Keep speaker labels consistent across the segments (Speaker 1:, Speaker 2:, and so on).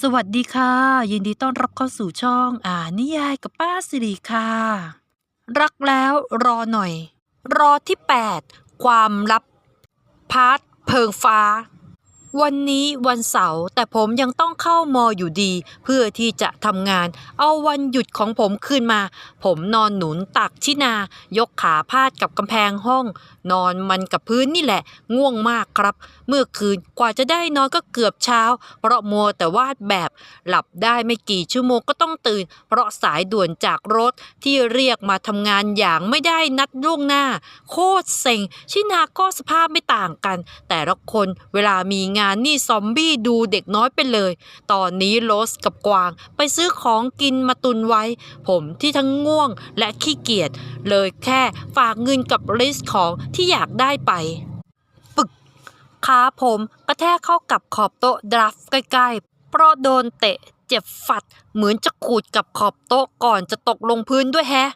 Speaker 1: สวัสดีค่ะ ยินดีต้อนรับเข้าสู่ช่อง อ่านนิยายกับป้าสิริค่ะ รักแล้วรอหน่อย รอที่ 8 ความลับพาร์ทเพิงฟ้า วันนี้วันเสาร์แต่ผมยังต้องเข้ามออยู่ดี เพื่อที่จะทำงาน เอาวันหยุดของผมคืนมา ผมนอนหนุนตักที่นา ยกขาพาดกับกำแพงห้อง นอนมันกับพื้นนี่แหละ ง่วงมากครับ เมื่อคืนกว่าจะได้นอนก็เกือบเช้า เพราะมัวแต่วาดแบบ หลับได้ไม่กี่ชั่วโมงก็ต้องตื่น เพราะสายด่วนจากรถที่เรียกมาทำงานอย่างไม่ได้นัดล่วงหน้า โคตรเซ็งชินาก็สภาพไม่ต่างกัน แต่ละคนเวลามีงานนี่ซอมบี้ดูเด็กน้อยไปเลย ตอนนี้โรสกับกวางไปซื้อของกินมาตุนไว้ ผมที่ทั้งง่วงและขี้เกียจเลยแค่ฝากเงินกับลิสต์ของที่อยากได้ไปปึกขาผมกระแทกเข้ากับขอบโต๊ะดราฟใกล้ๆ เพราะโดนเตะเจ็บฝัดเหมือนจะขูดกับขอบโต๊ะก่อนจะตกลงพื้นด้วยแฮะ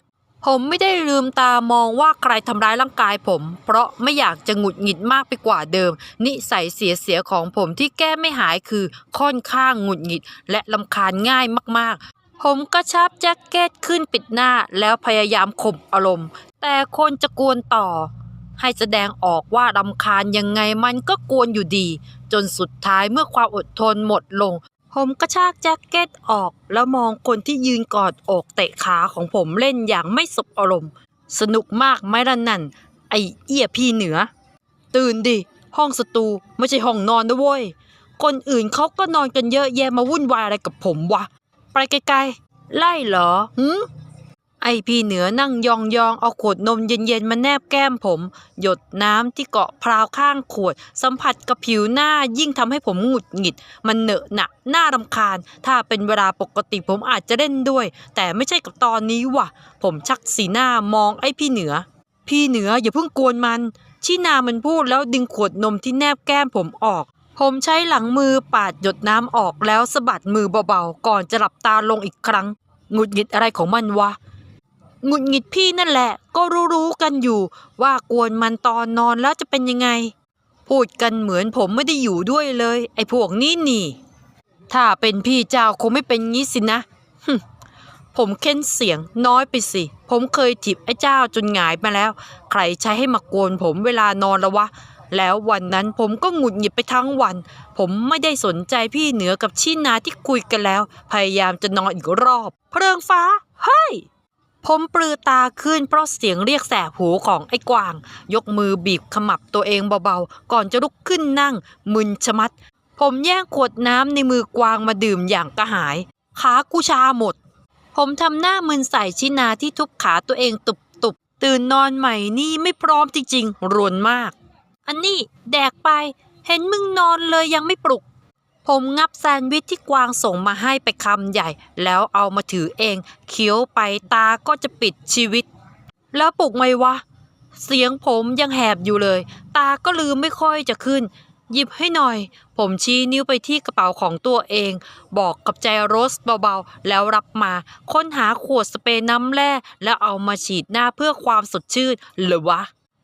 Speaker 1: ผมไม่ได้ลืมตามองว่าใครทำร้ายร่างกายผม เพราะไม่อยากจะหงุดหงิดมากไปกว่าเดิม นิสัยเสียๆของผมที่แก้ไม่หายคือค่อนข้างหงุดหงิด และลำคาญง่ายมากๆ ผมกระชับแจ็คเก็ตขึ้นปิดหน้าแล้วพยายามข่มอารมณ์ แต่คนจะกวนต่อ ให้แสดงออกว่ารำคาญยังไงมันก็กวนอยู่ดี จนสุดท้ายเมื่อความอดทนหมดลง ผมกระชากแจ็คเก็ตออกแล้วมองคนที่ยืนกอดอกเตะขาของผมเล่นอย่างไม่สบอารมณ์ สนุกมากไหมล่ะนั่น ไอเอี้ยพี่เหนือ ตื่นดิ ห้องสตูไม่ใช่ห้องนอนนะเว้ย คนอื่นเขาก็นอนกันเยอะแยะมาวุ่นวายอะไรกับผมวะ ไปไกลๆ ไล่เหรอหืม ไอพี่เหนือนั่งยองๆเอาขวดนมเย็นๆมาแนบแก้มผม หยดน้ำที่เกาะพราวข้างขวด สัมผัสกับผิวหน้ายิ่งทำให้ผมหงุดหงิด มันเหนอะหนักน่ารำคาญ ถ้าเป็นเวลาปกติผมอาจจะเล่นด้วย แต่ไม่ใช่กับตอนนี้ว่ะ ผมชักสีหน้ามองไอพี่เหนือ พี่เหนืออย่าเพิ่งกวนมัน ชินามันพูดแล้วดึงขวดนมที่แนบแก้มผมออกผมใช้หลังมือปาดหยดน้ำออกแล้วสะบัดมือเบาๆ ก่อนจะหลับตาลงอีกครั้ง หงุดหงิดอะไรของมันวะ หงุดหงิดพี่นั่นแหละ ก็รู้ๆกันอยู่ ว่ากวนมันตอนนอนแล้วจะเป็นยังไง พูดกันเหมือนผมไม่ได้อยู่ด้วยเลย ไอ้พวกนี้นี่ ถ้าเป็นพี่เจ้าคงไม่เป็นงี้สินะผมเค้นเสียงน้อยไปสิ ผมเคยถีบไอ้เจ้าจนหงายมาแล้ว ใครใช้ให้มากวนผมเวลานอนละวะ แล้ววันนั้นผมก็หงุดหงิดไปทั้งวัน ผมไม่ได้สนใจพี่เหนือกับชินาที่คุยกันแล้ว พยายามจะนอนอีกรอบ เพลิงฟ้า เฮ้ย ผมปลือตาขึ้นเพราะเสียงเรียกแสบหูของไอ้กวาง ยกมือบีบขมับตัวเองเบาๆ ก่อนจะลุกขึ้นนั่ง มึนชะมัด ผมแย่งขวดน้ำในมือกวางมาดื่มอย่างกระหาย ขากูชาหมด ผมทำหน้ามึนใส่ชินาที่ทุบขาตัวเองตุบๆ ตื่นนอนใหม่นี่ไม่พร้อมจริงๆรวนมาก อันนี้แดกไป เห็นมึงนอนเลยยังไม่ปลุก ผมงับแซนด์วิชที่กวางส่งมาให้ไปคำใหญ่ แล้วเอามาถือเองเคี้ยวไปตาก็จะปิดชีวิต แล้วปลุกไหมวะ เสียงผมยังแหบอยู่เลย ตาก็ลืมไม่ค่อยจะขึ้น หยิบให้หน่อย ผมชี้นิ้วไปที่กระเป๋าของตัวเอง บอกกับใจโรสเบาๆ แล้วรับมา ค้นหาขวดสเปรย์น้ำแร่แล้วเอามาฉีดหน้าเพื่อความสดชื่นหรือวะ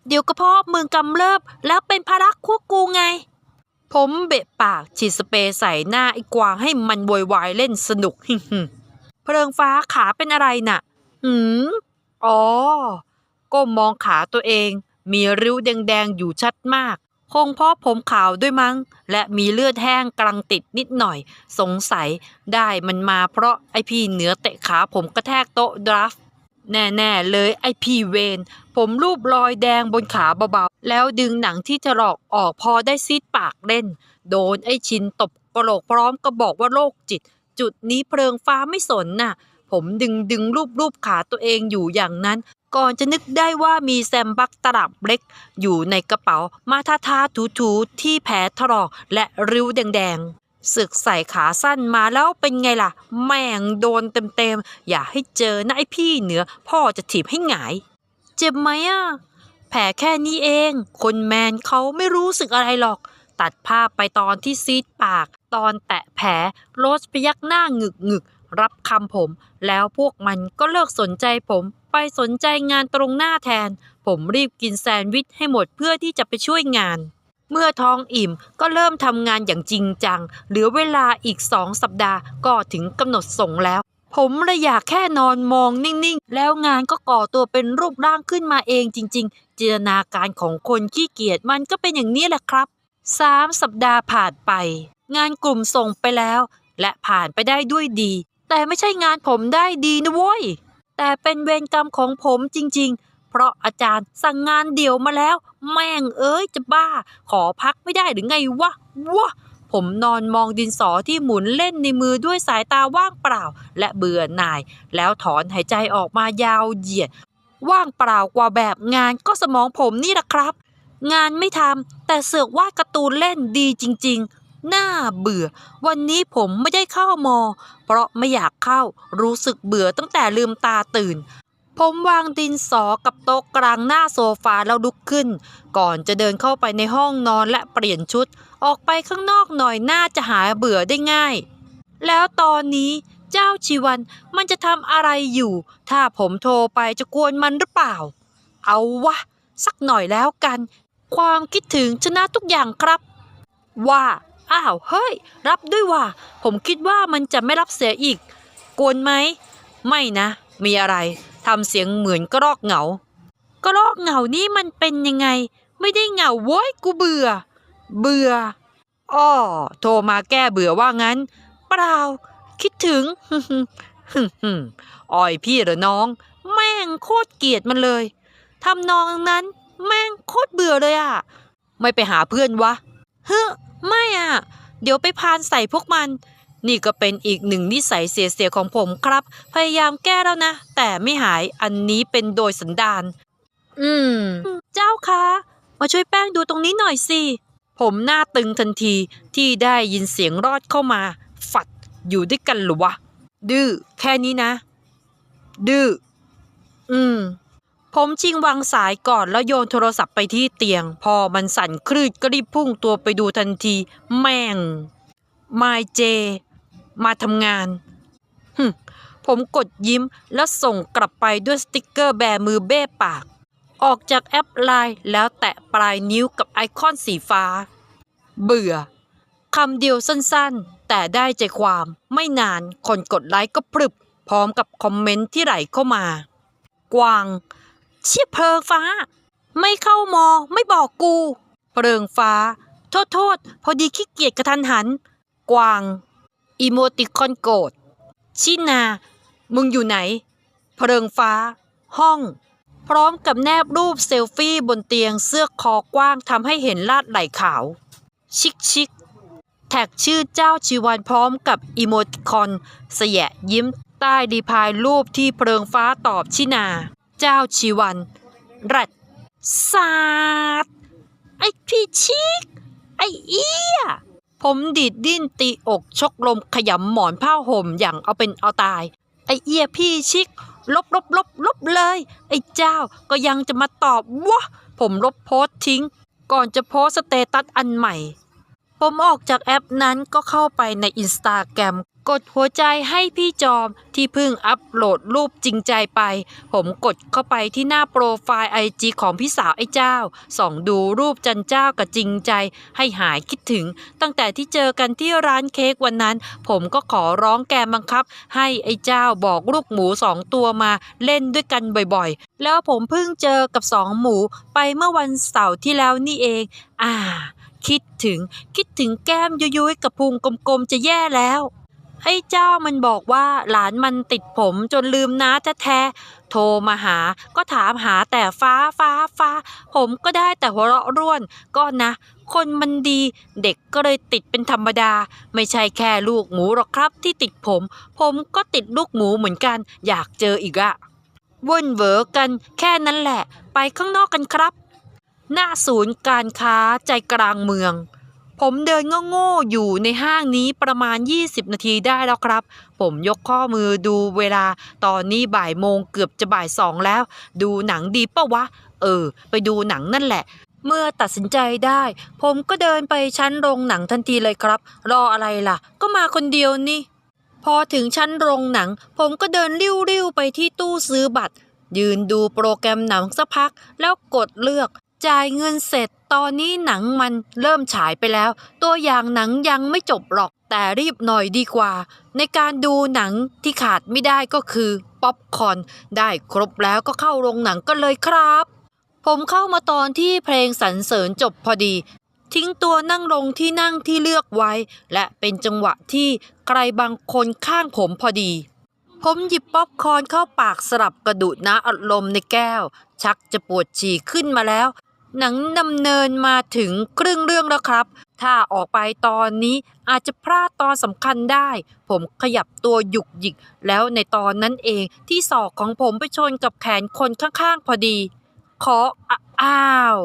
Speaker 1: เดี๋ยวกระเพาะมึงกำเริบแล้วเป็นภาระควกูไง ผมเบะปากฉีดสเปรย์ใส่หน้าไอ้กวางให้มันโวยวายเล่นสนุกเพลิงฟ้าขาเป็นอะไรน่ะ หืม อ๋อก้มมองขาตัวเอง มีริ้วแดงๆอยู่ชัดมาก คงเพราะผมขาวด้วยมั้ง และมีเลือดแห้งกลังติดนิดหน่อย สงสัยได้มันมาเพราะไอพี่เหนือเตะขาผมกระแทกโต๊ะดราฟแน่ ๆ เลยไอพี่เวน ผมรูปรอยแดงบนขาเบา แล้วดึงหนังที่ถลอกออกพอได้ซีดปากเล่น โดนไอ้ชินตบกระโหลกพร้อมก็บอกว่าโรคจิต จุดนี้เพลิงฟ้าไม่สนน่ะ ผมดึงดึงรูปรูปขาตัวเองอยู่อย่างนั้น ก่อนจะนึกได้ว่ามีแซมบักตลับเล็ก อยู่ในกระเป๋ามาทาทาถูๆที่แผลถลอกและริ้วแดงๆสึกใส่ขาสั้นมาแล้วเป็นไงล่ะ แม่งโดนเต็มๆ อย่าให้เจอนะไอพี่เหนือ พ่อจะถีบให้หงาย เจ็บไหมอะ แผลแค่นี้เอง คนแมนเขาไม่รู้สึกอะไรหรอก ตัดภาพไปตอนที่ซีดปาก ตอนแตะแผลโรสพยักหน้าหงึกหงึกรับคำผม แล้วพวกมันก็เลิกสนใจผม ไปสนใจงานตรงหน้าแทน ผมรีบกินแซนด์วิชให้หมดเพื่อที่จะไปช่วยงาน เมื่อท้องอิ่มก็เริ่มทำงานอย่างจริงจัง เหลือเวลาอีกสองสัปดาห์ก็ถึงกำหนดส่งแล้ว ผมเลยอยากแค่นอนมองนิ่งๆ แล้วงานก็ก่อตัวเป็นรูปร่างขึ้นมาเองจริง ๆ จินตนาการของคนขี้เกียจมันก็เป็นอย่างนี้แหละครับสามสัปดาห์ผ่านไป งานกลุ่มส่งไปแล้ว และผ่านไปได้ด้วยดี แต่ไม่ใช่งานผมได้ดีนะเว้ย แต่เป็นเวรกรรมของผมจริง ๆ เพราะอาจารย์สั่งงานเดี่ยวมาแล้ว แม่งเอ้ยจะบ้า ขอพักไม่ได้หรือไงวะวะ ผมนอนมองดินสอที่หมุนเล่นในมือด้วยสายตาว่างเปล่า และเบื่อหน่าย แล้วถอนหายใจออกมายาวเหยียด ว่างเปล่ากว่าแบบงานก็สมองผมนี่แหละครับ งานไม่ทำแต่เสือกวาดการ์ตูนเล่นดีจริงๆน่าเบื่อ วันนี้ผมไม่ได้เข้ามอ เพราะไม่อยากเข้ารู้สึกเบื่อตั้งแต่ลืมตาตื่น ผมวางดินสอกับโต๊ะกลางหน้าโซฟาแล้วลุกขึ้น ก่อนจะเดินเข้าไปในห้องนอนและเปลี่ยนชุด ออกไปข้างนอกหน่อยน่าจะหาเบื่อได้ง่าย แล้วตอนนี้เจ้าชีวันมันจะทำอะไรอยู่ ถ้าผมโทรไปจะกวนมันหรือเปล่า เอาวะ สักหน่อยแล้วกัน ความคิดถึงชนะทุกอย่างครับ ว่าอ้าวเฮ้ย รับด้วยว่า ผมคิดว่ามันจะไม่รับเสียอีก กวนไหม ไม่นะ มีอะไร ทำเสียงเหมือนกรอกเหงากรอกเหงานี่มันเป็นยังไง ไม่ได้เหงาโว้ยกูเบื่อ เบื่ออ้อโทรมาแก้เบื่อว่างั้น เปล่า คิดถึงอ่อยพี่หรือน้อง แม่งโคตรเกลียดมันเลยทำนองนั้น แม่งโคตรเบื่อเลยอะไม่ไปหาเพื่อนวะเฮ้ไม่อะเดี๋ยวไปพานใส่พวกมัน นี่ก็เป็นอีกหนึ่งนิสัยเสียๆของผมครับ พยายามแก้แล้วนะ แต่ไม่หายอันนี้เป็นโดยสันดาน อืม เจ้าคะมาช่วยแป้งดูตรงนี้หน่อยสิผมหน้าตึงทันทีที่ได้ยินเสียงรอดเข้ามา ฝัดอยู่ด้วยกันเหรือวะ ดื้อแค่นี้นะ ดื้ออืม ผมชิงวางสายก่อนแล้วโยนโทรศัพท์ไปที่เตียง พอมันสั่นคลืดก็รีบพุ่งตัวไปดูทันที แม่ง มายเจ มาทำงานฮึผมกดยิ้มแล้วส่งกลับไปด้วยสติกเกอร์แบมือเบ้ปาก ออกจากแอปไลน์แล้วแตะปลายนิ้วกับไอคอนสีฟ้า เบื่อคำเดียวสั้นๆ แต่ได้ใจความไม่นานคนกดไลค์ก็พรึบ พร้อมกับคอมเมนต์ที่ไหลเข้ามา กวาง เชี่ยเพลิงฟ้า ไม่เข้ามอไม่บอกกู เพลิงฟ้า โทษโทษ พอดีขี้เกียจกระทันหัน กวาง อีโมติคอนโกรธชินา มึงอยู่ไหน เพลิงฟ้า ห้อง พร้อมกับแนบรูปเซลฟี่บนเตียงเสื้อคอกว้างทำให้เห็นลาดไหล่ขาว ชิคชิคแท็กชื่อเจ้าชีวันพร้อมกับอีโมติคอนเสยะยิ้มใต้ดีพายรูปที่เพลิงฟ้าตอบชินา เจ้าชีวันรัดสาดไอพี่ชิคไอเอี้ย ผมดีดดิ้นตีอกชกลมขยำหมอนผ้าห่มอย่างเอาเป็นเอาตาย ไอเอียพี่ชิก ลบลบลบลบเลย ไอเจ้าก็ยังจะมาตอบวะผมลบโพสต์ทิ้ง ก่อนจะโพสต์สเตตัสอันใหม่ ผมออกจากแอปนั้นก็เข้าไปในอินสตาแกรม กดหัวใจให้พี่จอมที่เพิ่งอัปโหลดรูปจริงใจไป ผมกดเข้าไปที่หน้าโปรไฟล์ไอจีของพี่สาวไอ้เจ้า ส่องดูรูปจันเจ้ากับจริงใจให้หายคิดถึง ตั้งแต่ที่เจอกันที่ร้านเค้กวันนั้น ผมก็ขอร้องแกบังคับ ให้ไอ้เจ้าบอกลูกหมูสองตัวมาเล่นด้วยกันบ่อยๆ แล้วผมเพิ่งเจอกับสองหมูไปเมื่อวันเสาร์ที่แล้วนี่เอง อ่า คิดถึงคิดถึงแก้มยุยๆกับพุงกลมๆจะแย่แล้ว ไอ้เจ้ามันบอกว่าหลานมันติดผมจนลืมน้าแท้โทรมาหาก็ถามหาแต่ฟ้าฟ้าฟ้า ผมก็ได้แต่หัวเราะร่วนก็นะ คนมันดีเด็กก็เลยติดเป็นธรรมดา ไม่ใช่แค่ลูกหมูหรอกครับที่ติดผม ผมก็ติดลูกหมูเหมือนกัน อยากเจออีกอะว่นเหวอกันแค่นั้นแหละ ไปข้างนอกกันครับ หน้าศูนย์การค้าใจกลางเมือง ผมเดินโง่ๆอยู่ในห้างนี้ประมาณ 20 นาทีได้แล้วครับ ผมยกข้อมือดูเวลาตอนนี้บ่ายโมงเกือบจะบ่ายสองแล้ว ดูหนังดีปะวะ เออ ไปดูหนังนั่นแหละ เมื่อตัดสินใจได้ ผมก็เดินไปชั้นโรงหนังทันทีเลยครับ รออะไรล่ะ ก็มาคนเดียวนี่ พอถึงชั้นโรงหนัง ผมก็เดินริ้วๆไปที่ตู้ซื้อบัตร ยืนดูโปรแกรมหนังสักพักแล้วกดเลือก จ่ายเงินเสร็จตอนนี้หนังมันเริ่มฉายไปแล้ว ตัวอย่างหนังยังไม่จบหรอกแต่รีบหน่อยดีกว่า ในการดูหนังที่ขาดไม่ได้ก็คือป๊อปคอร์นได้ครบแล้วก็เข้าโรงหนังกันเลยครับ ผมเข้ามาตอนที่เพลงสรรเสริญจบพอดี ทิ้งตัวนั่งลงที่นั่งที่เลือกไว้ และเป็นจังหวะที่ใครบางคนข้างผมพอดีผมหยิบป๊อปคอร์นเข้าปากสลับกระดูดน้ำอัดลมในแก้ว ชักจะปวดฉี่ขึ้นมาแล้ว หนังดำเนินมาถึงครึ่งเรื่องแล้วครับ ถ้าออกไปตอนนี้อาจจะพลาดตอนสำคัญได้ ผมขยับตัวหยุกหยิก แล้วในตอนนั้นเองที่ศอกของผมไปชนกับแขนคนข้างๆพอดี ขออ้าว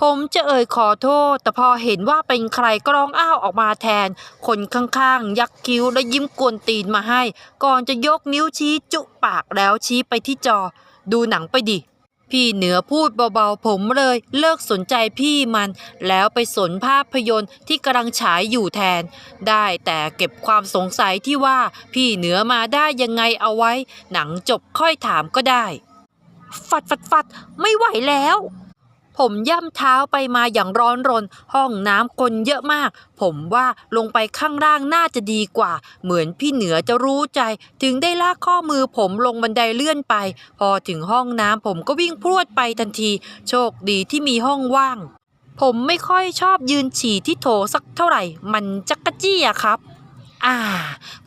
Speaker 1: ผมจะเอ่ยขอโทษ แต่พอเห็นว่าเป็นใครก็ร้องอ้าวออกมาแทน คนข้างๆ ยักคิ้วและยิ้มกวนตีนมาให้ ก่อนจะยกนิ้วชี้จุปากแล้วชี้ไปที่จอ ดูหนังไปดิ พี่เหนือพูดเบาๆผมเลยเลิกสนใจพี่มัน แล้วไปสนภาพยนตร์ที่กำลังฉายอยู่แทน ได้แต่เก็บความสงสัยที่ว่าพี่เหนือมาได้ยังไงเอาไว้ หนังจบค่อยถามก็ได้ ฟัดฟัดฟัดไม่ไหวแล้ว ผมย่ำเท้าไปมาอย่างร้อนรน ห้องน้ำคนเยอะมาก ผมว่าลงไปข้างล่างน่าจะดีกว่า เหมือนพี่เหนือจะรู้ใจ ถึงได้ลากข้อมือผมลงบันไดเลื่อนไป พอถึงห้องน้ำผมก็วิ่งพรวดไปทันที โชคดีที่มีห้องว่าง ผมไม่ค่อยชอบยืนฉี่ที่โถสักเท่าไหร่ มันจักกะจี้อะครับ อ่า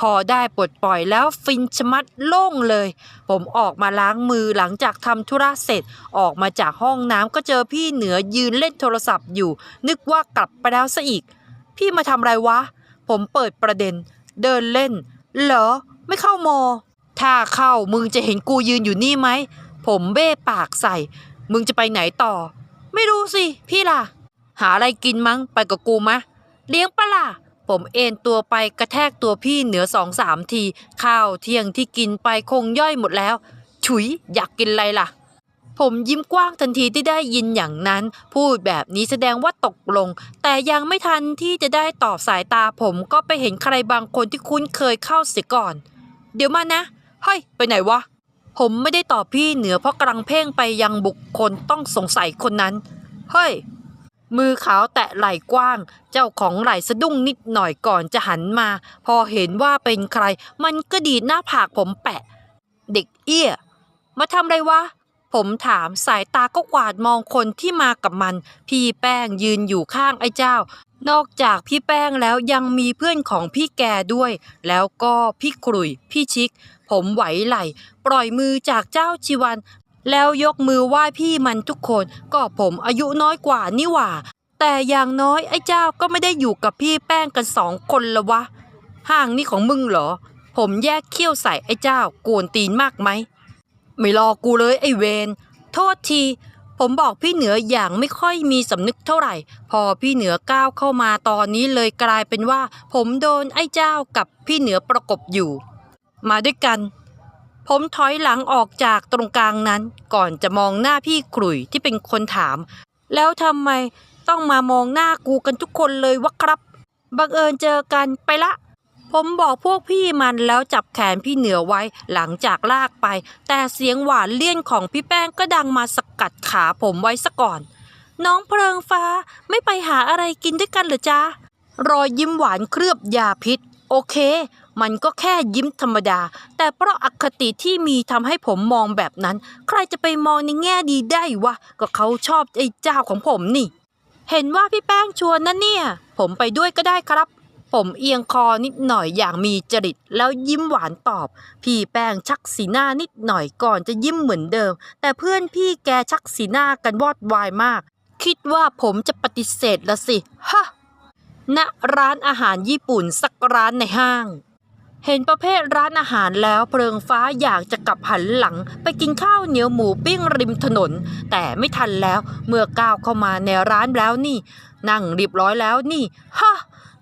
Speaker 1: พอได้ปลดปล่อยแล้วฟินชมัดโล่งเลย ผมออกมาล้างมือหลังจากทำธุระเสร็จ ออกมาจากห้องน้ำก็เจอพี่เหนือยืนเล่นโทรศัพท์อยู่ นึกว่ากลับไปแล้วซะอีก พี่มาทำอะไรวะ ผมเปิดประเด็น เดินเล่น เหรอ ไม่เข้ามอ ถ้าเข้ามึงจะเห็นกูยืนอยู่นี่ไหม ผมเบ้ปากใส่ มึงจะไปไหนต่อ ไม่รู้สิ พี่ล่ะ หาอะไรกินมั้ง ไปกับกูมะ เลี้ยงปะล่ะ ผมเอนตัวไปกระแทกตัวพี่เหนือสองสามที ข้าวเที่ยงที่กินไปคงย่อยหมดแล้ว ฉุยอยากกินอะไรล่ะ ผมยิ้มกว้างทันทีที่ได้ยินอย่างนั้น พูดแบบนี้แสดงว่าตกลง แต่ยังไม่ทันที่จะได้ตอบสายตาผมก็ไปเห็นใครบางคนที่คุ้นเคยเข้าเสียก่อน เดี๋ยวมานะเฮ้ยไปไหนวะผมไม่ได้ตอบพี่เหนือเพราะกำลังเพ่งไปยังบุคคลต้องสงสัยคนนั้น เฮ้ย มือขาวแตะไหล่กว้าง เจ้าของไหล่สะดุ้งนิดหน่อยก่อนจะหันมา พอเห็นว่าเป็นใคร มันก็ดีดหน้าผากผมแปะ เด็กเอี้ย มาทำไรวะ ผมถามสายตาก็กวาดมองคนที่มากับมัน พี่แป้งยืนอยู่ข้างไอ้เจ้า นอกจากพี่แป้งแล้วยังมีเพื่อนของพี่แกด้วย แล้วก็พี่กรุย พี่ชิก ผมไหวไหล ปล่อยมือจากเจ้าชีวัน แล้วยกมือไหว้พี่มันทุกคน ก็ผมอายุน้อยกว่านี่หว่า แต่อย่างน้อยไอ้เจ้าก็ไม่ได้อยู่กับพี่แป้งกันสองคนละวะ ห้างนี่ของมึงเหรอ ผมแยกเขี้ยวใส่ไอ้เจ้ากวนตีนมากไหม ไม่รอกูเลยไอ้เวนโทษทีผมบอกพี่เหนืออย่างไม่ค่อยมีสำนึกเท่าไหร่ พอพี่เหนือก้าวเข้ามาตอนนี้เลยกลายเป็นว่า ผมโดนไอ้เจ้ากับพี่เหนือประกบอยู่ มาด้วยกัน ผมถอยหลังออกจากตรงกลางนั้น ก่อนจะมองหน้าพี่กลุ่ยที่เป็นคนถาม แล้วทำไมต้องมามองหน้ากูกันทุกคนเลยวะครับ บังเอิญเจอกันไปละ ผมบอกพวกพี่มันแล้วจับแขนพี่เหนือไว้หลังจากลากไป แต่เสียงหวานเลี่ยนของพี่แป้งก็ดังมาสกัดขาผมไว้ซะก่อน น้องเพลิงฟ้าไม่ไปหาอะไรกินด้วยกันเหรอจ๊ะรอยยิ้มหวานเคลือบยาพิษ โอเค มันก็แค่ยิ้มธรรมดา แต่เพราะอคติที่มีทำให้ผมมองแบบนั้น ใครจะไปมองในแง่ดีได้วะ ก็เขาชอบไอ้เจ้าของผมนี่ เห็นว่าพี่แป้งชวนนะเนี่ย ผมไปด้วยก็ได้ครับ ผมเอียงคอนิดหน่อยอย่างมีจริต แล้วยิ้มหวานตอบ พี่แป้งชักสีหน้านิดหน่อยก่อนจะยิ้มเหมือนเดิม แต่เพื่อนพี่แกชักสีหน้ากันวอดวายมาก คิดว่าผมจะปฏิเสธละสิฮะณร้านอาหารญี่ปุ่นสักร้านในห้าง เห็นประเภทร้านอาหารแล้วเพลิงฟ้าอยากจะกลับหันหลัง ไปกินข้าวเหนียวหมูปิ้งริมถนน แต่ไม่ทันแล้วเมื่อก้าวเข้ามาในร้านแล้วนี่ นั่งเรียบร้อยแล้วนี่ฮะ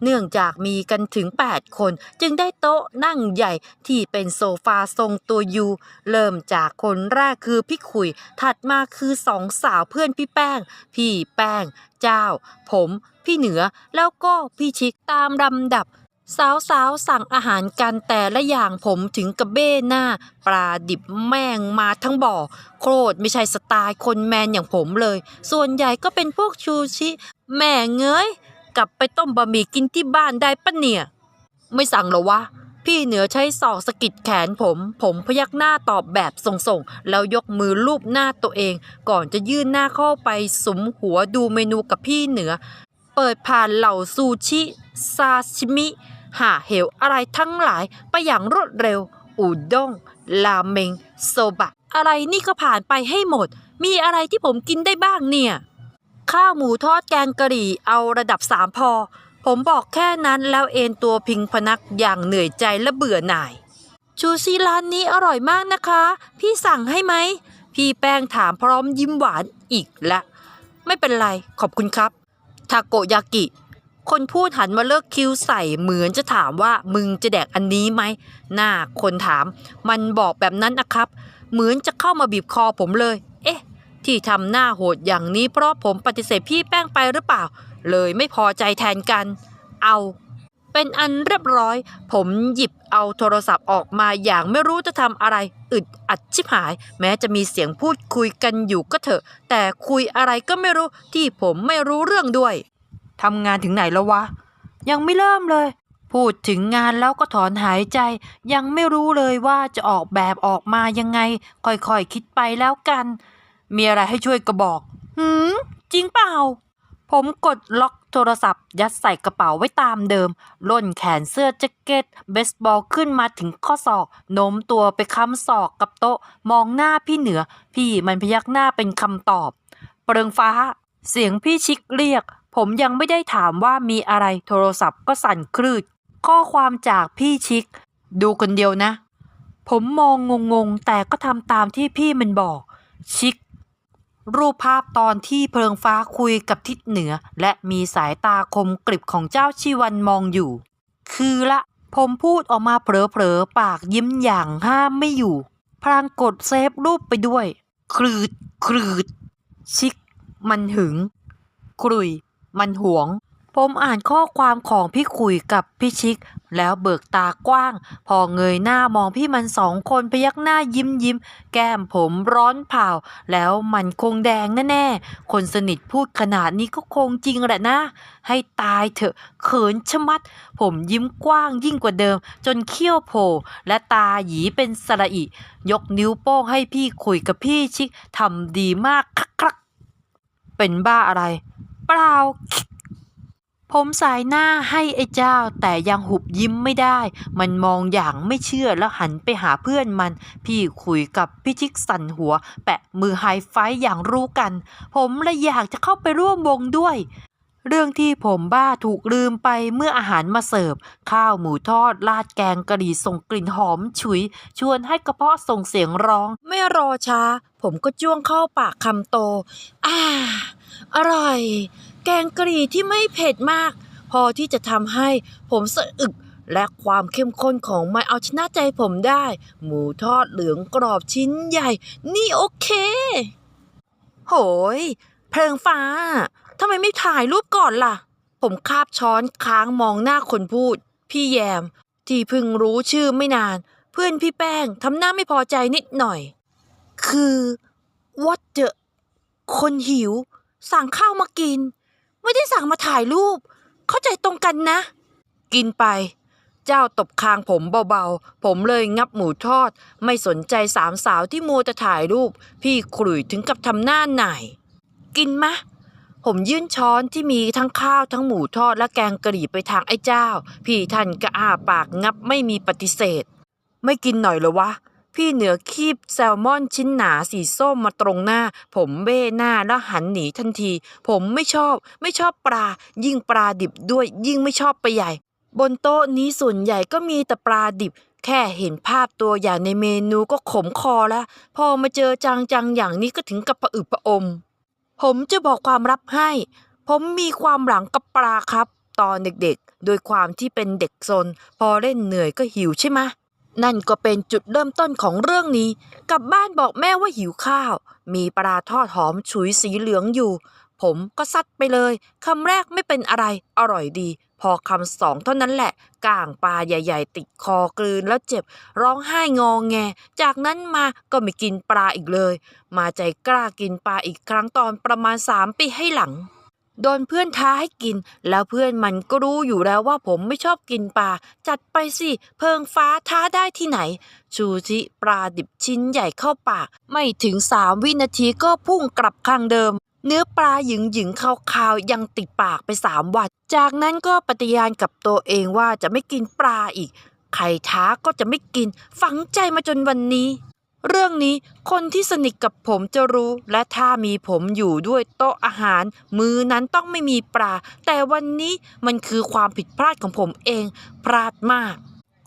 Speaker 1: เนื่องจากมีกันถึง 8 คน จึงได้โต๊ะนั่งใหญ่ที่เป็นโซฟาทรงตัวยูเริ่มจากคนแรกคือพี่ขุย ถัดมาคือสองสาวเพื่อนพี่แป้ง พี่แป้ง เจ้า ผม พี่เหนือ แล้วก็พี่ชิกตามลำดับ สาวๆสั่งอาหารกันแต่ละอย่างผมถึงกับเบ้หน้า ปลาดิบแม่งมาทั้งบ่อ โคตรไม่ใช่สไตล์คนแมนอย่างผมเลย ส่วนใหญ่ก็เป็นพวกชูชิ แม่เงยกลับไปต้มบะหมี่กินที่บ้านได้ปะเนี่ย ไม่สั่งหรอวะ พี่เหนือใช้ศอกสะกิดแขนผม ผมพยักหน้าตอบแบบส่งๆ แล้วยกมือลูบหน้าตัวเอง ก่อนจะยื่นหน้าเข้าไปสมหัวดูเมนูกับพี่เหนือ เปิดผ่านเหล่าซูชิ ซาชิมิ หาเหวอะไรทั้งหลายไปอย่างรวดเร็ว อูด้งราเมง โซบะ อะไรนี่ก็ผ่านไปให้หมด มีอะไรที่ผมกินได้บ้างเนี่ย ข้าวหมูทอดแกงกะหรี่เอาระดับสามพอ ผมบอกแค่นั้นแล้วเอนตัวพิงพนักอย่างเหนื่อยใจและเบื่อหน่าย ชูชิร้านนี้อร่อยมากนะคะ พี่สั่งให้ไหม พี่แป้งถามพร้อมยิ้มหวานอีกละ ไม่เป็นไรขอบคุณครับ ทาโกยากิ คนพูดหันมาเลิกคิ้วใส่เหมือนจะถามว่ามึงจะแดกอันนี้ไหมหน้าคนถาม มันบอกแบบนั้นนะครับ เหมือนจะเข้ามาบีบคอผมเลย เอ๊ะ ที่ทำหน้าโหดอย่างนี้เพราะผมปฏิเสธพี่แป้งไปหรือเปล่า เลยไม่พอใจแทนกัน เอาเป็นอันเรียบร้อย ผมหยิบเอาโทรศัพท์ออกมาอย่างไม่รู้จะทำอะไร อึดอัดชิบหาย แม้จะมีเสียงพูดคุยกันอยู่ก็เถอะ แต่คุยอะไรก็ไม่รู้ที่ผมไม่รู้เรื่องด้วย ทำงานถึงไหนแล้ววะ ยังไม่เริ่มเลย พูดถึงงานแล้วก็ถอนหายใจ ยังไม่รู้เลยว่าจะออกแบบออกมายังไง ค่อยๆคคิดไปแล้วกัน มีอะไรให้ช่วยก็บอก หืม จริงเปล่า ผมกดล็อกโทรศัพท์ ยัดใส่กระเป๋าไว้ตามเดิม ล่นแขนเสื้อแจ็คเก็ต เบสบอลขึ้นมาถึงข้อศอกโน้มตัวไปค้ำศอกกับโต๊ะ มองหน้าพี่เหนือ พี่มันพยักหน้าเป็นคำตอบ เปลืองฟ้าเสียงพี่ชิกเรียก ผมยังไม่ได้ถามว่ามีอะไรโทรศัพท์ก็สั่นคลืด ข้อความจากพี่ชิก ดูคนเดียวนะ ผมมองงงๆ แต่ก็ทำตามที่พี่มันบอก ชิก รูปภาพตอนที่เพลิงฟ้าคุยกับทิศเหนือ และมีสายตาคมกริบของเจ้าชีวันมองอยู่ คือละ ผมพูดออกมาเผลอๆ ปากยิ้มอย่างห้ามไม่อยู่ พลางกดเซฟรูปไปด้วย คลืด คลืด ชิก มันหึงกรุย มันหวง ผมอ่านข้อความของพี่ขุยกับพี่ชิก แล้วเบิกตากว้าง พอเงยหน้ามองพี่มันสองคนพยักหน้ายิ้มยิ้ม แก้มผมร้อนเผาแล้วมันคงแดงแน่ๆ คนสนิทพูดขนาดนี้ก็คงจริงแหละนะ ให้ตายเถอะ เขินชะมัด ผมยิ้มกว้างยิ่งกว่าเดิม จนเขี้ยวโผล่และตาหยีเป็นสระอิ ยกนิ้วโป้งให้พี่คุยกับพี่ชิกทำดีมากคักคักๆเป็นบ้าอะไร เปล่า ผมสายหน้าให้ไอ้เจ้า แต่ยังหุบยิ้มไม่ได้ มันมองอย่างไม่เชื่อแล้วหันไปหาเพื่อนมัน พี่คุยกับพี่ชิกสันหัว แปะมือไฮไฟอย่างรู้กัน ผมเลยอยากจะเข้าไปร่วมวงด้วยเรื่องที่ผมบ้าถูกลืมไปเมื่ออาหารมาเสิร์ฟ ข้าวหมูทอดราดแกงกะหรี่ส่งกลิ่นหอมฉุย ชวนให้กระเพาะส่งเสียงร้อง ไม่รอช้า ผมก็จ้วงเข้าปากคำโต อ่า อร่อย แกงกะหรี่ที่ไม่เผ็ดมาก พอที่จะทำให้ผมสะอึกและความเข้มข้นของมันเอาชนะใจผมได้ หมูทอดเหลืองกรอบชิ้นใหญ่ นี่โอเค โหย เพลิงฟ้าทำไมไม่ถ่ายรูปก่อนล่ะ ผมคาบช้อนค้างมองหน้าคนพูด พี่แยม ที่เพิ่งรู้ชื่อไม่นาน เพื่อนพี่แป้งทำหน้าไม่พอใจนิดหน่อย คือ what the คนหิว สั่งข้าวมากิน ไม่ได้สั่งมาถ่ายรูป เข้าใจตรงกันนะ กินไป เจ้าตบคางผมเบาๆ ผมเลยงับหมูทอด ไม่สนใจสามสาวที่มัวแต่ถ่ายรูป พี่ขลุ่ยถึงกับทำหน้าหน่ายกินมะผมยื่นช้อนที่มีทั้งข้าวทั้งหมูทอดและแกงกะหรี่ไปทางไอ้เจ้า พี่ท่านก็อ้าปากงับไม่มีปฏิเสธ ไม่กินหน่อยเหรอวะ พี่เหนือคีบแซลมอนชิ้นหนาสีส้มมาตรงหน้า ผมเบ้หน้าแล้วหันหนีทันที ผมไม่ชอบ ไม่ชอบปลา ยิ่งปลาดิบด้วย ยิ่งไม่ชอบไปใหญ่ บนโต๊ะนี้ส่วนใหญ่ก็มีแต่ปลาดิบ แค่เห็นภาพตัวอย่างในเมนูก็ขมคอแล้ว พอมาเจอจังๆอย่างนี้ก็ถึงกับผะอึผะอม ผมจะบอกความลับให้ ผมมีความหลังกับปลาครับ ตอนเด็กๆ โดยความที่เป็นเด็กซน พอเล่นเหนื่อยก็หิวใช่ไหม นั่นก็เป็นจุดเริ่มต้นของเรื่องนี้ กลับบ้านบอกแม่ว่าหิวข้าว มีปลาทอดหอมฉุยสีเหลืองอยู่ ผมก็ซัดไปเลยคำแรกไม่เป็นอะไร อร่อยดี พอคำสองเท่านั้นแหละก่างปลาใหญ่ ๆ ติดคอกลืนแล้วเจ็บ ร้องไห้งองแง จากนั้นมาก็ไม่กินปลาอีกเลย มาใจกล้ากินปลาอีกครั้งตอนประมาณสามปีให้หลัง โดนเพื่อนท้าให้กิน แล้วเพื่อนมันก็รู้อยู่แล้วว่าผมไม่ชอบกินปลา จัดไปสิ เพิงฟ้าท้าได้ที่ไหน ชูชิปลาดิบชิ้นใหญ่เข้าปาก ไม่ถึงสามวินาทีก็พุ่งกลับข้างเดิม เนื้อปลาหยิงหยิงๆคาวยังติดปากไปสามวัน จากนั้นก็ปฏิญาณกับตัวเองว่าจะไม่กินปลาอีก ใครท้าก็จะไม่กิน ฝังใจมาจนวันนี้ เรื่องนี้คนที่สนิทกับผมจะรู้ และถ้ามีผมอยู่ด้วยโต๊ะอาหาร มือนั้นต้องไม่มีปลา แต่วันนี้มันคือความผิดพลาดของผมเอง พลาดมาก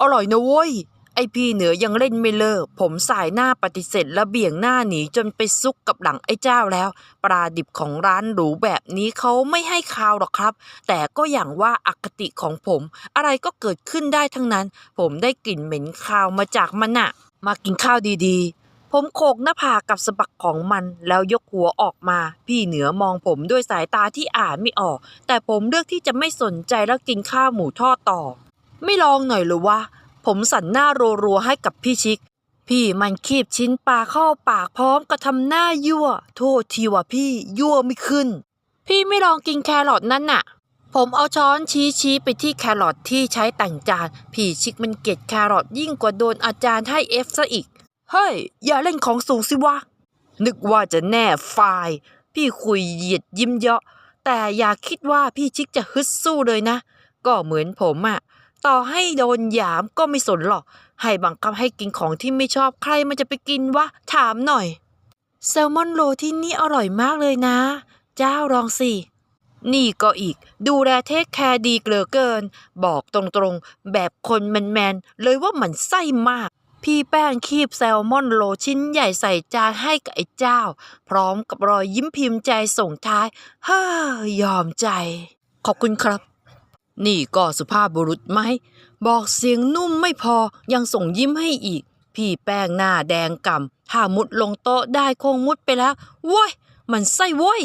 Speaker 1: อร่อยนะเว้ย ไอพี่เหนือยังเล่นไม่เลิก ผมสายหน้าปฏิเสธและเบี่ยงหน้าหนีจนไปซุกกับหลังไอ้เจ้าแล้ว ปลาดิบของร้านหรูแบบนี้เขาไม่ให้คาวหรอกครับ แต่ก็อย่างว่าอคติของผม อะไรก็เกิดขึ้นได้ทั้งนั้น ผมได้กลิ่นเหม็นคาวมาจากมันน่ะ มากินข้าวดีๆ ผมโขกหน้าผากกับสะบักของมันแล้วยกหัวออกมา พี่เหนือมองผมด้วยสายตาที่อ่านไม่ออก แต่ผมเลือกที่จะไม่สนใจแล้วกินข้าวหมูทอดต่อ ไม่ลองหน่อยหรือวะ ผมสั่นหน้ารัวๆให้กับพี่ชิก พี่มันคีบชิ้นปลาเข้าปากพร้อมกับทำหน้ายั่ว โทษทีว่าพี่ยั่วไม่ขึ้น พี่ไม่ลองกินแครอทนั่นน่ะ ผมเอาช้อนชี้ชี้ไปที่แครอทที่ใช้แต่งจานพี่ชิกมันเกลียดแครอทยิ่งกว่าโดนอาจารย์ให้เอฟซะอีก เฮ้ย อย่าเล่นของสูงสิวะ นึกว่าจะแน่ไฟล์พี่คุยเหยียดยิ้มเยาะ แต่อย่าคิดว่าพี่ชิกจะฮึดสู้เลยนะ ก็เหมือนผมอะต่อให้โดนหยามก็ไม่สนหรอก ให้บังคับให้กินของที่ไม่ชอบใครมันจะไปกินวะ ถามหน่อย แซลมอนโรที่นี่อร่อยมากเลยนะ เจ้าลองสิ นี่ก็อีก ดูแลเทคแคร์ดีเกลือเกิน บอกตรงๆ แบบคนแมนๆ เลยว่ามันไส้มาก พี่แป้งคีบแซลมอนโลชิ้นใหญ่ใส่จานให้กับไอ้เจ้า พร้อมกับรอยยิ้มพิมพ์ใจส่งท้าย เฮ้อยอมใจ ขอบคุณครับ นี่ก็สุภาพบุรุษไหม บอกเสียงนุ่มไม่พอยังส่งยิ้มให้อีก พี่แป้งหน้าแดงก่ำถ้ามุดลงโต๊ะได้คงมุดไปแล้ว โว้ย มันไส้โว้ย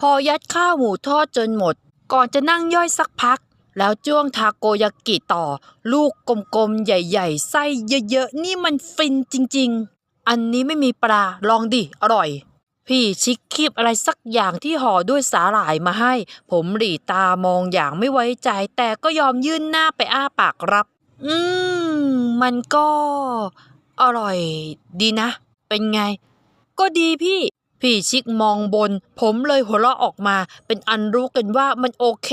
Speaker 1: พอยัดข้าวหมูทอดจนหมด ก่อนจะนั่งย่อยสักพัก แล้วจ้วงทาโกยากิต่อ ลูกกลมๆ ใหญ่ๆ ไส้เยอะๆ นี่มันฟินจริงๆ อันนี้ไม่มีปลา ลองดิ อร่อย พี่ชิคคีบอะไรสักอย่างที่ห่อด้วยสาหร่ายมาให้ ผมหลีตามองอย่างไม่ไว้ใจ แต่ก็ยอมยื่นหน้าไปอ้าปากรับ อืม มันก็ อร่อย ดีนะ เป็นไง ก็ดีพี่ พี่ชิกมองบน ผมเลยหัวเราะออกมา เป็นอันรู้กันว่ามันโอเค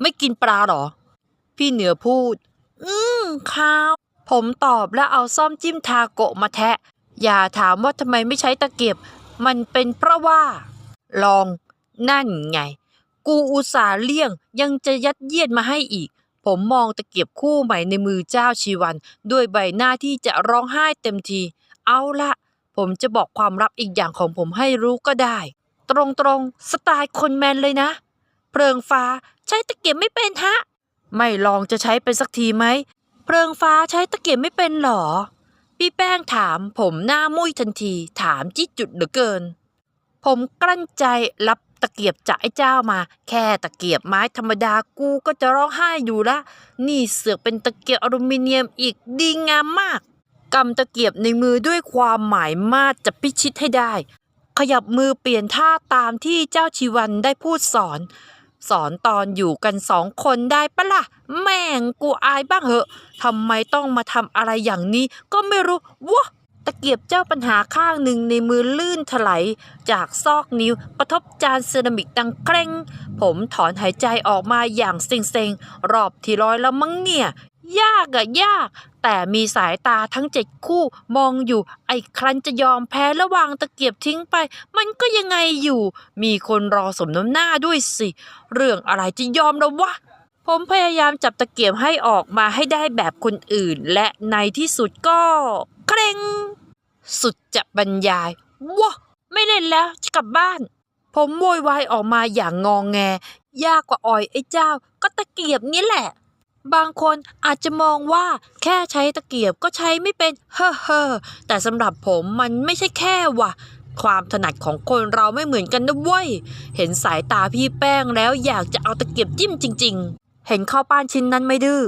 Speaker 1: ไม่กินปลาหรอ พี่เหนือพูด อืมข้าว ผมตอบแล้วเอาซ่อมจิ้มทาโกะมาแทะ อย่าถามว่าทำไมไม่ใช้ตะเกียบ มันเป็นเพราะว่า ลอง นั่นไง กูอุตส่าห์เลี่ยงยังจะยัดเยียดมาให้อีก ผมมองตะเกียบคู่ใหม่ในมือเจ้าชีวัน ด้วยใบหน้าที่จะร้องไห้เต็มที เอาละ ผมจะบอกความลับอีกอย่างของผมให้รู้ก็ได้ ตรงๆ สไตล์คนแมนเลยนะ เพลิงฟ้าใช้ตะเกียบไม่เป็นฮะ ไม่ลองจะใช้เป็นสักทีไหม เพลิงฟ้าใช้ตะเกียบไม่เป็นหรอ พี่แป้งถามผมหน้ามุ้ยทันที ถามจี้จุดเหลือเกิน ผมกลั้นใจรับตะเกียบจากไอ้เจ้ามา แค่ตะเกียบไม้ธรรมดากูก็จะร้องไห้อยู่ละ นี่เสือกเป็นตะเกียบอลูมิเนียมอีกดีงามมาก กำตะเกียบในมือด้วยความหมายมาดจะพิชิตให้ได้ ขยับมือเปลี่ยนท่าตามที่เจ้าชีวันได้พูดสอน สอนตอนอยู่กันสองคนได้ปะละ่ะ แม่งกูอายบ้างเหอะทำไมต้องมาทำอะไรอย่างนี้ก็ไม่รู้วะตะเกียบเจ้าปัญหาข้างหนึ่งในมือลื่นถลายจากซอกนิ้วกระทบจานเซรามิกดังเคร่ง ผมถอนหายใจออกมาอย่างเซ็งๆ รอบที่ร้อยแล้วมั้งเนี่ย ยากอะยาก แต่มีสายตาทั้งเจ็ดคู่มองอยู่ ไอ้ครันจะยอมแพ้ระวางตะเกียบทิ้งไป มันก็ยังไงอยู่ มีคนรอสมน้ำหน้าด้วยสิ เรื่องอะไรจะยอมแล้ววะ ผมพยายามจับตะเกียบให้ออกมาให้ได้แบบคนอื่น และในที่สุดก็ เคร่ง สุดจะบรรยายวะไม่เล่นแล้วจะกลับบ้าน ผมโวยวายออกมาอย่างงองแง ยากกว่าอ่อยไอ้เจ้า ก็ตะเกียบนี่แหละ บางคนอาจจะมองว่าแค่ใช้ตะเกียบก็ใช้ไม่เป็นเฮ้อเฮ้อแต่สำหรับผมมันไม่ใช่แค่ว่ะความถนัดของคนเราไม่เหมือนกันนะเว้ย เห็นสายตาพี่แป้งแล้วอยากจะเอาตะเกียบจิ้มจริง ๆ เห็นข้าวปั้นชิ้นนั้นไม่ดื้อ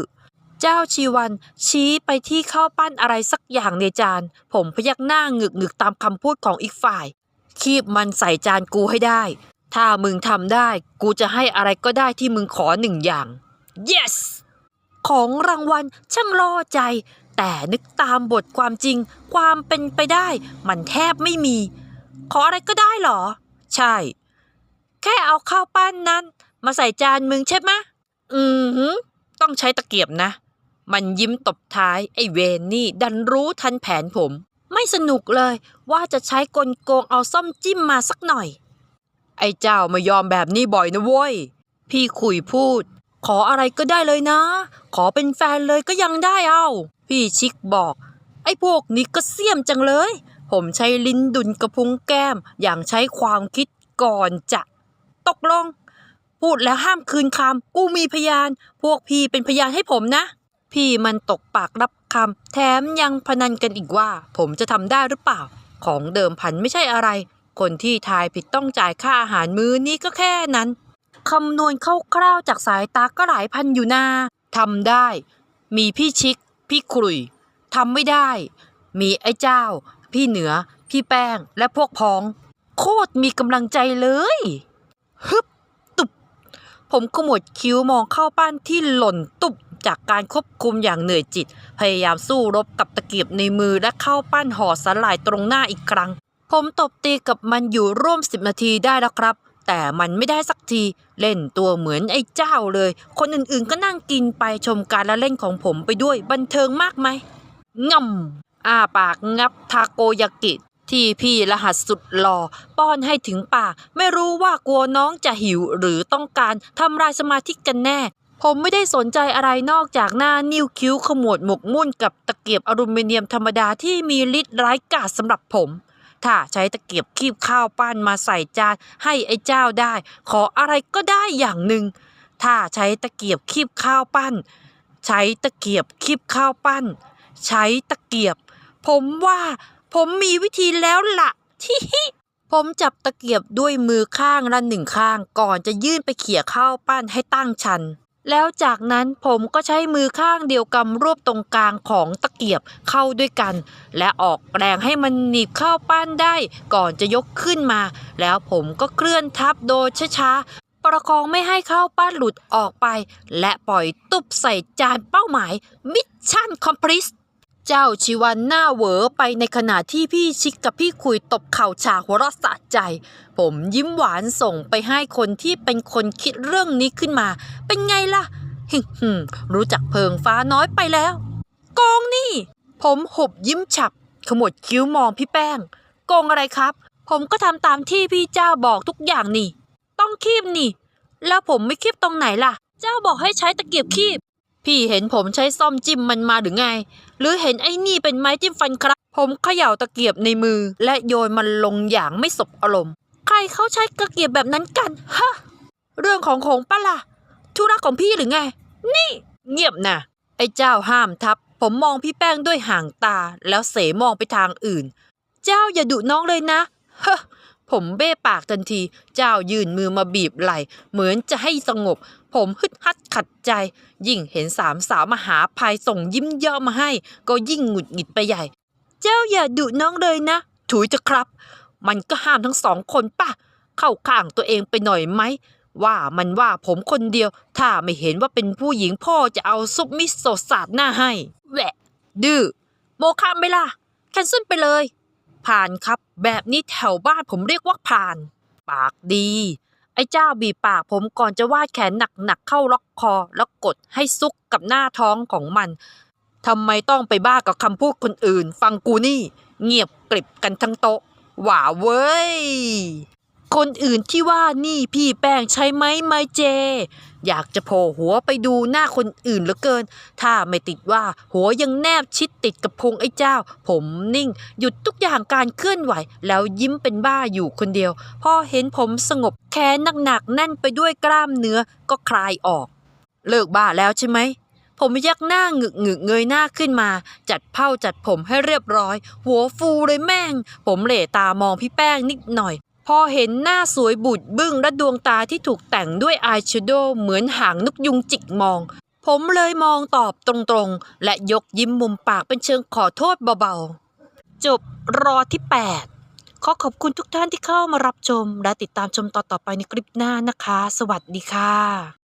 Speaker 1: เจ้าชีวันชี้ไปที่ข้าวปั้นอะไรสักอย่างในจาน ผมพยักหน้าหงึกหงึกตามคำพูดของอีกฝ่าย คีบมันใส่จานกูให้ได้ ถ้ามึงทำได้ กูจะให้อะไรก็ได้ที่มึงขอหนึ่งอย่าง yes ของรางวัลช่างล่อใจ แต่นึกตามบทความจริง ความเป็นไปได้ มันแทบไม่มี ขออะไรก็ได้เหรอ ใช่ แค่เอาข้าวปั้นนั้น มาใส่จานมึงใช่ไหมอือหือต้องใช้ตะเกียบนะ มันยิ้มตบท้าย ไอ้เวนนี่ดันรู้ทันแผนผม ไม่สนุกเลยว่าจะใช้กลโกงเอาส้อมจิ้มมาสักหน่อย ไอ้เจ้าไม่ยอมแบบนี้บ่อยนะเว้ย พี่คุยพูด ขออะไรก็ได้เลยนะ ขอเป็นแฟนเลยก็ยังได้เอา พี่ชิกบอก ไอ้พวกนี้ก็เสี่ยมจังเลย ผมใช้ลิ้นดุนกระพุ้งแก้ม อย่างใช้ความคิดก่อนจะ ตกลง พูดแล้วห้ามคืนคำกูมีพยาน พวกพี่เป็นพยานให้ผมนะ พี่มันตกปากรับคำแถมยังพนันกันอีกว่า ผมจะทำได้หรือเปล่า ของเดิมพันไม่ใช่อะไร คนที่ทายผิดต้องจ่ายค่าอาหารมื้อนี้ก็แค่นั้น คำนวณคร่าวๆจากสายตาก็หลายพันอยู่นาทำได้ มีพี่ชิก พี่ครุยทำไม่ได้ มีไอ้เจ้า พี่เหนือ พี่แป้งและพวกพ้อง โคตรมีกำลังใจเลยฮึบตุบ ผมขมวดคิ้วมองเข้าป้านที่หล่นตุบจากการควบคุมอย่างเหนื่อยจิต พยายามสู้รบกับตะเกียบในมือและเข้าปั้นห่อสลายตรงหน้าอีกครั้ง ผมตบตีกับมันอยู่ร่วมสิบนาทีได้แล้วครับ แต่มันไม่ได้สักทีเล่นตัวเหมือนไอ้เจ้าเลย คนอื่นๆก็นั่งกินไปชมการละเล่นของผมไปด้วยบันเทิงมากไหมง่ำอ้าปากงับทาโกยากิที่พี่รหัสสุดหล่อป้อนให้ถึงปากไม่รู้ว่ากลัวน้องจะหิวหรือต้องการทำลายสมาธิกันแน่ ผมไม่ได้สนใจอะไรนอกจากหน้านิ้วคิ้วขมวดหมกมุ่นกับตะเกียบอลูมิเนียมธรรมดาที่มีฤทธิ์ร้ายกาจสำหรับผม ถ้าใช้ตะเกียบคีบข้าวปั้นมาใส่จานให้ไอ้เจ้าได้ ขออะไรก็ได้อย่างหนึ่ง ถ้าใช้ตะเกียบคีบข้าวปั้น ใช้ตะเกียบคีบข้าวปั้น ใช้ตะเกียบ ผมว่าผมมีวิธีแล้วละ่ะที่ผมจับตะเกียบด้วยมือข้างละหนึ่งข้าง ก่อนจะยื่นไปเขี่ยข้าวปั้นให้ตั้งชัน แล้วจากนั้นผมก็ใช้มือข้างเดียวกำรวบตรงกลางของตะเกียบเข้าด้วยกัน และออกแรงให้มันหนีบเข้าปั้นได้ ก่อนจะยกขึ้นมา แล้วผมก็เคลื่อนทับโดยช้าๆประคองไม่ให้เข้าปั้นหลุดออกไป และปล่อยตุบใส่จานเป้าหมายมิชชั่นคอมพลีส เจ้าชิวันหน้าเหวอไปในขณะที่พี่ชิกกับพี่คุยตบเข่าฉากหัวเราะสะใจ ผมยิ้มหวานส่งไปให้คนที่เป็นคนคิดเรื่องนี้ขึ้นมา เป็นไงล่ะฮึ่มรู้จักเพิงฟ้าน้อยไปแล้วโกงนี่ ผมหุบยิ้มฉับ ขมวดคิ้วมองพี่แป้งโกงอะไรครับ ผมก็ทำตามที่พี่เจ้าบอกทุกอย่างนี่ ต้องคีบนี่ แล้วผมไม่คีบตรงไหนล่ะ เจ้าบอกให้ใช้ตะเกียบคีบ พี่เห็นผมใช้ซ่อมจิ้มมันมาหรือไง หรือเห็นไอ้นี่เป็นไม้จิ้มฟันครับ ผมเขย่าตะเกียบในมือ และโยนมันลงอย่างไม่สบอารมณ์ ใครเขาใช้ตะเกียบแบบนั้นกัน ฮะ เรื่องของของป้าล่ะธุระของพี่หรือไง นี่ เงียบนะไอ้เจ้าห้ามทับ ผมมองพี่แป้งด้วยห่างตา แล้วเสมองไปทางอื่น เจ้าอย่าดุน้องเลยนะเฮ้ผมเบ้ปากทันที เจ้ายื่นมือมาบีบไหล่ เหมือนจะให้สงบ ผมฮึดฮัดขัดใจ ยิ่งเห็นสามสาวมหาภัยส่งยิ้มเยาะมาให้ ก็ยิ่งหงุดหงิดไปใหญ่ เจ้าอย่าดุน้องเลยนะ ถุยจะครับ มันก็ห้ามทั้งสองคนป่ะเข้าข้างตัวเองไปหน่อยไหมว่ามันว่าผมคนเดียว ถ้าไม่เห็นว่าเป็นผู้หญิงพ่อจะเอาซุปมิโซะสาดหน้าให้แหวะ ดื้อโมคามไปล่ะแคนเซิลไปเลย ผ่านครับ แบบนี้แถวบ้านผมเรียกว่าผ่าน ปากดี ไอ้เจ้าบีบปากผมก่อนจะวาดแขนหนักๆเข้าล็อกคอ แล้วกดให้ซุกกับหน้าท้องของมันทำไมต้องไปบ้ากับคำพูดคนอื่น ฟังกูนี่ เงียบกริบกันทั้งโต๊ะหว่าเว้ย คนอื่นที่ว่านี่พี่แป้งใช่ไหมไม่เจ อยากจะโผล่หัวไปดูหน้าคนอื่นเหลือเกิน ถ้าไม่ติดว่าหัวยังแนบชิดติดกับพุงไอ้เจ้า ผมนิ่ง หยุดทุกอย่างการเคลื่อนไหว แล้วยิ้มเป็นบ้าอยู่คนเดียว พอเห็นผมสงบแขนหนักๆแน่นไปด้วยกล้ามเนื้อก็คลายออก เลิกบ้าแล้วใช่ไหมผมยักหน้าหงึกหงึกเงยหน้าขึ้นมา จัดเผ้าจัดผมให้เรียบร้อย หัวฟูเลยแม่ง ผมเหล่ตามองพี่แป้งนิดหน่อย พอเห็นหน้าสวยบุดบึ้งและดวงตาที่ถูกแต่งด้วยอายแชโดว์เหมือนหางนกยุงจิกมอง ผมเลยมองตอบตรงๆ และยกยิ้มมุมปากเป็นเชิงขอโทษเบาๆ จบรอที่ 8 ขอขอบคุณทุกท่านที่เข้ามารับชม และติดตามชมต่อไปในคลิปหน้านะคะ สวัสดีค่ะ